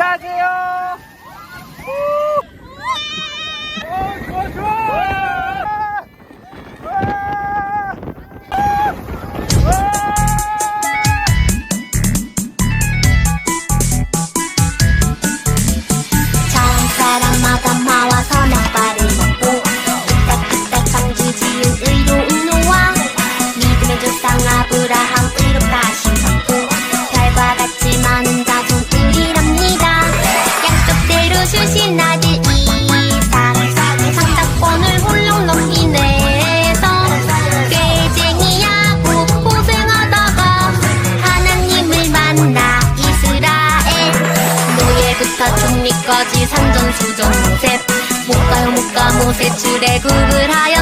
인사하세요. 어, 좋아, 좋아. 아브라함 약속대로 주신 아들 이삭 상자권을 홀로 넘기네서 꾀쟁이 야곱 고생하다가 하나님을 만나 이스라엘. 노예부터 총리까지 산전수전 모세 못가요 못 가 모세 출애굽을 하였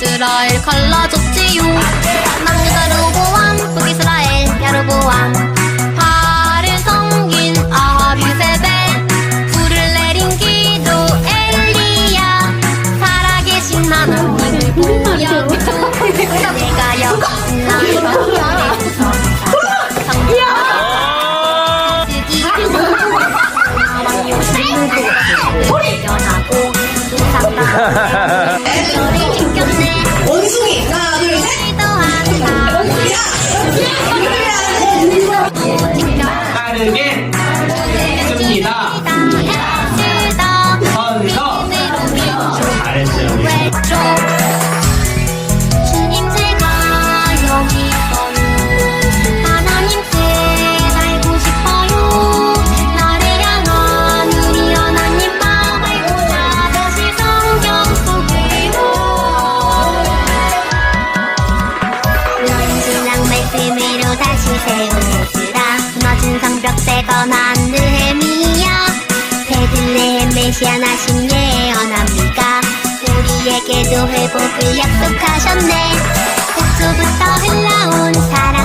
이스라엘 갈라졌지요 남유다 로보왕 북이스라엘 야로보왕 바를 섬긴 아합 유세벨 불을 내린 기도 엘리야 살아계신 하나님을 보여 내가 여기 나의 편에 일 잘했어요. 주님 제가 여기 있어요 하나님께 살고 싶어요 나를 향한 우리 하나님 마음을 다시 성경 속으로 연신랑 말씀으로 다시 세우시라 무너진 성벽 건한 느헤미야 베들레헴 메시아 나신 예 기도회복을 약속하셨네. 그쪽부터 흘러온 사랑.